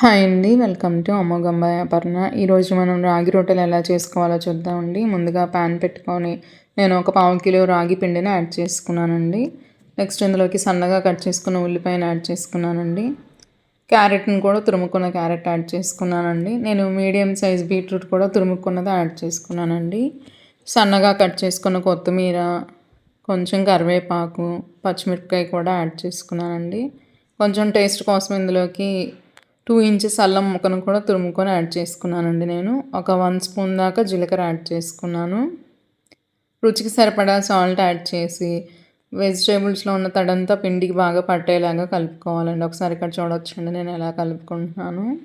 Hi అండి. Welcome to అమ్మగంబాయ్ Aparna ఈరోజు మనం రాగి రొట్టెలు ఎలా చేసుకోవాలో చూద్దామండి. ముందుగా ప్యాన్ పెట్టుకొని నేను ఒక పావు కిలో రాగి పిండిని యాడ్ చేసుకున్నానండి. నెక్స్ట్ ఇందులోకి సన్నగా కట్ చేసుకున్న ఉల్లిపాయను యాడ్ చేసుకున్నానండి. క్యారెట్ని కూడా తురుముకున్న క్యారెట్ యాడ్ చేసుకున్నానండి. నేను మీడియం సైజ్ బీట్రూట్ కూడా తురుముకున్నది యాడ్ చేసుకున్నానండి. సన్నగా కట్ చేసుకున్న కొత్తిమీర కొంచెం కరివేపాకు పచ్చిమిరపకాయ కూడా యాడ్ చేసుకున్నానండి. కొంచెం టేస్ట్ కోసం ఇందులోకి టూ ఇంచెస్ అల్లం ముక్కను కూడా తురుముకొని యాడ్ చేసుకున్నానండి నేను. ఒక వన్ స్పూన్ దాకా జీలకర్ర యాడ్ చేసుకున్నాను. రుచికి సరిపడా సాల్ట్ యాడ్ చేసి వెజిటేబుల్స్లో ఉన్న తడంతా పిండికి బాగా పట్టేలాగా కలుపుకోవాలండి. ఒకసారి ఇక్కడ చూడొచ్చండి నేను ఎలా కలుపుకుంటున్నాను.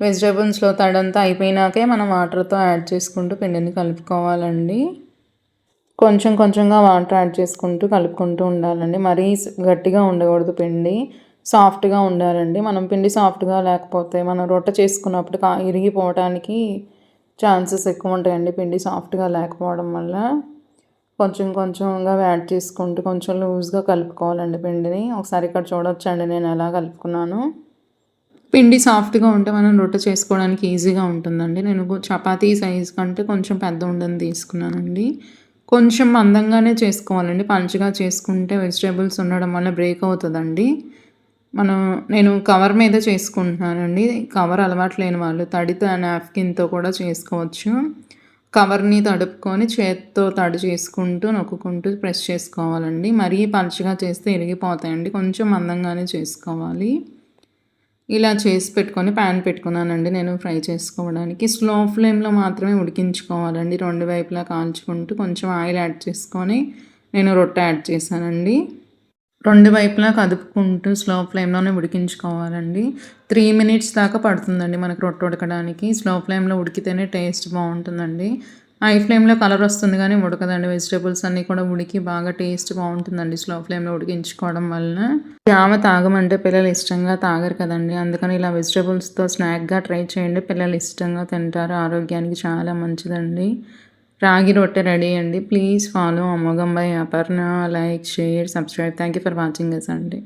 వెజిటేబుల్స్లో తడంతా అయిపోయినాకే మనం వాటర్తో యాడ్ చేసుకుంటూ పిండిని కలుపుకోవాలండి. కొంచెం కొంచెంగా వాటర్ యాడ్ చేసుకుంటూ కలుపుకుంటూ ఉండాలండి. మరీ గట్టిగా ఉండకూడదు పిండి. సాఫ్ట్గా ఉండాలండి. మనం పిండి సాఫ్ట్గా లేకపోతే మనం రొట్టె చేసుకున్నప్పుడు కా ఇరిగిపోవడానికి ఛాన్సెస్ ఎక్కువ ఉంటాయండి పిండి సాఫ్ట్గా లేకపోవడం వల్ల. కొంచెం కొంచెంగా యాడ్ చేసుకుంటూ కొంచెం లూజ్గా కలుపుకోవాలండి పిండిని. ఒకసారి ఇక్కడ చూడొచ్చండి నేను ఎలా కలుపుకున్నాను. పిండి సాఫ్ట్గా ఉంటే మనం రొట్టె చేసుకోవడానికి ఈజీగా ఉంటుందండి. నేను చపాతీ సైజ్ కంటే కొంచెం పెద్ద ఉండని తీసుకున్నానండి. కొంచెం మందంగానే చేసుకోవాలండి. పంచగా చేసుకుంటే వెజిటేబుల్స్ ఉండడం వల్ల బ్రేక్ అవుతుందండి. మనం నేను కవర్ మీద చేసుకుంటున్నానండి. కవర్ అలవాటు లేని వాళ్ళు తడితో నాప్కిన్తో కూడా చేసుకోవచ్చు. కవర్ని తడుపుకొని చేత్తో తడి చేసుకుంటూ నొక్కుంటూ ప్రెస్ చేసుకోవాలండి. మరీ పలుచగా చేస్తే ఇరిగిపోతాయండి. కొంచెం మందంగానే చేసుకోవాలి. ఇలా చేసి పెట్టుకొని ప్యాన్ పెట్టుకున్నానండి నేను ఫ్రై చేసుకోవడానికి. స్లో ఫ్లేమ్లో మాత్రమే ఉడికించుకోవాలండి. రెండు వైపులా కాల్చుకుంటూ కొంచెం ఆయిల్ యాడ్ చేసుకొని నేను రొట్టె యాడ్ చేశానండి. రెండు వైపులా కదుపుకుంటూ స్లో ఫ్లేమ్లోనే ఉడికించుకోవాలండి. త్రీ మినిట్స్ దాకా పడుతుందండి మనకు రొట్టె ఉడకడానికి. స్లో ఫ్లేమ్లో ఉడికితేనే టేస్ట్ బాగుంటుందండి. హై ఫ్లేమ్లో కలర్ వస్తుంది కానీ ఉడకదండి. వెజిటేబుల్స్ అన్నీ కూడా ఉడికి బాగా టేస్ట్ బాగుంటుందండి స్లో ఫ్లేమ్లో ఉడికించుకోవడం వలన. జామ తాగమంటే పిల్లలు ఇష్టంగా తాగరు కదండి. అందుకని ఇలా వెజిటేబుల్స్తో స్నాక్గా ట్రై చేయండి. పిల్లలు ఇష్టంగా తింటారు. ఆరోగ్యానికి చాలా మంచిదండి. రాగి రొట్టె రెడీ అండి. ప్లీజ్ ఫాలో అమోఘం bye Aparna. Like share subscribe thank you for watching yes అండి